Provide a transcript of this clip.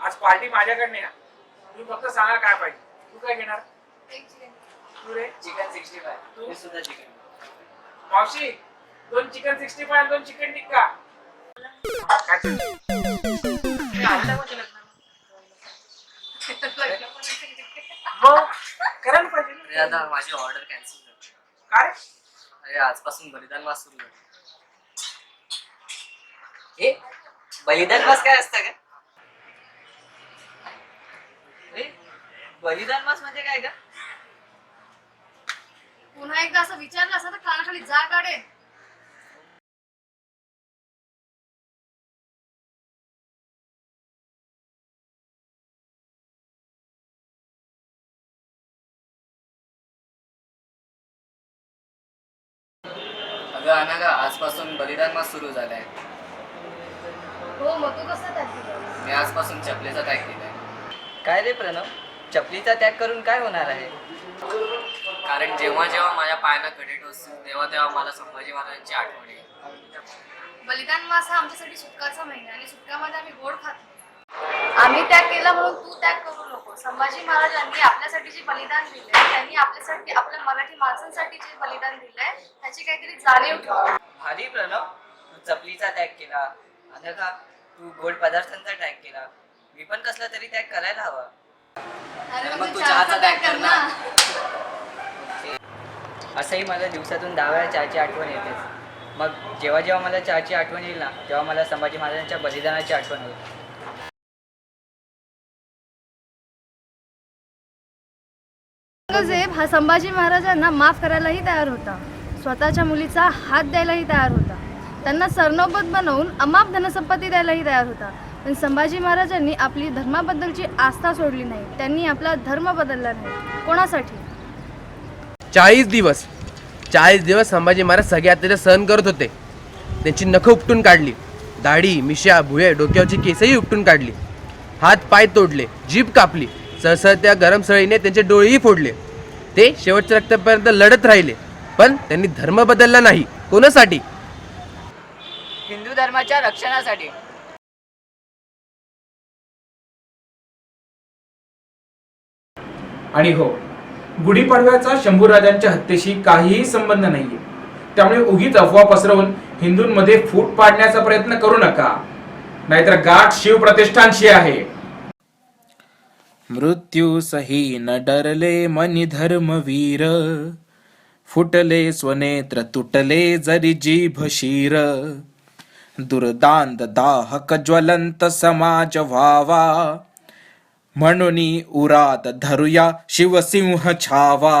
आज पार्टी माझ्याकडे या. तुम्ही फक्त सांगा काय पाहिजे. तू काय घेणार? तू रे चिकन सिक्स्टी फाय तू? सुद्धा चिकन मावशी दोन चिकन सिक्स्टी फाय दोन चिकन टिक्का. काय चाललंय? मग करायला पाहिजे अरे ना. दादा माझी ऑर्डर कॅन्सल झाली. काय? अरे आजपासून बलिदान मास सुरू झाला. हे? बलिदान मास काय असतं का अरे, बलिदान मास म्हणजे काय का पुन्हा एकदा असं विचारलं असं तर कानाखाली जा काढे अगं आजपासून बलिदान मास सुरू झालाय. हो मग तू कसं त्यात मी आजपासून चपलेचा त्याग केलाय. काय रे प्रणव? चपलीचा त्याग करून काय होणार आहे? कारण जेव्हा जेव्हा माझ्या पायांना खडे टोचतील तेव्हा तेव्हा मला संभाजी महाराजांची आठवण येईल. बलिदान मास हा आमच्यासाठी सुटकाचा महिना आणि सुटकामध्ये आम्ही गोड खातो आम्ही त्याग केला म्हणून तू त्याग करू नको. संभाजी महाराजांनी आपल्यासाठी जे बलिदान दिलंय त्यांनी आपल्यासाठी आपल्या मराठी माणसांसाठी जे बलिदान दिलंय त्याची काहीतरी जाणीव ठेव. भारी प्रणव तू चपलीचा त्याग केला. अनघा तू गोड पदार्थांचा त्याग केला. मी पण कसला तरी त्याग करायला हवा. मग तू चहाचा कर ना. असंही मला दिवसातून दहा वेळा चहाची आठवण येतेच मग जेव्हा जेव्हा मला चहाची आठवण येईल ना तेव्हा मला संभाजी महाराजांच्या बलिदानाची आठवण होईल. औरंगजेब हा संभाजी महाराजांना माफ करायलाही तयार होता. स्वतःच्या मुलीचा हात द्यायलाही तयार होता. त्यांना सरनोबत बनवून अमाप धनसंपत्ती द्यायलाही तयार होता. पण संभाजी महाराजांनी आपली धर्माबद्दलची आस्था सोडली नाही. त्यांनी आपला धर्म बदलला नाही. कोणासाठी? चाळीस दिवस चाळीस दिवस संभाजी महाराज सगळे अत्याचार सहन करत होते. त्यांची नखं उपटून काढली. दाढी मिशा भुये डोक्यावरची केसही उपटून काढली. हात पाय तोडले जीभ कापली. सळसळत्या गरम सळीने त्यांचे डोळेही फोडले. ते शेवटच्या रक्तापर्यंत लढत राहिले पण त्यांनी धर्म बदलला नाही. कोणासाठी? हिंदू धर्माच्या रक्षणासाठी. आणि हो गुढीपाडव्याचा शंभूराजांच्या हत्येशी काहीही संबंध नाहीये. त्यामुळे उगीच अफवा पसरवून हिंदूंमध्ये फूट पाडण्याचा प्रयत्न करू नका. नाहीतर गाठ शिव प्रतिष्ठानशी आहे. मृत्यू सही न डरले मनी धर्मवीर फुटले स्वनेत्र तुटले जरी जीभ शिर. दुर्दांत दाहक ज्वलंत समाज व्हावा. म्हणून उरात धरुया शिवसिंह छावा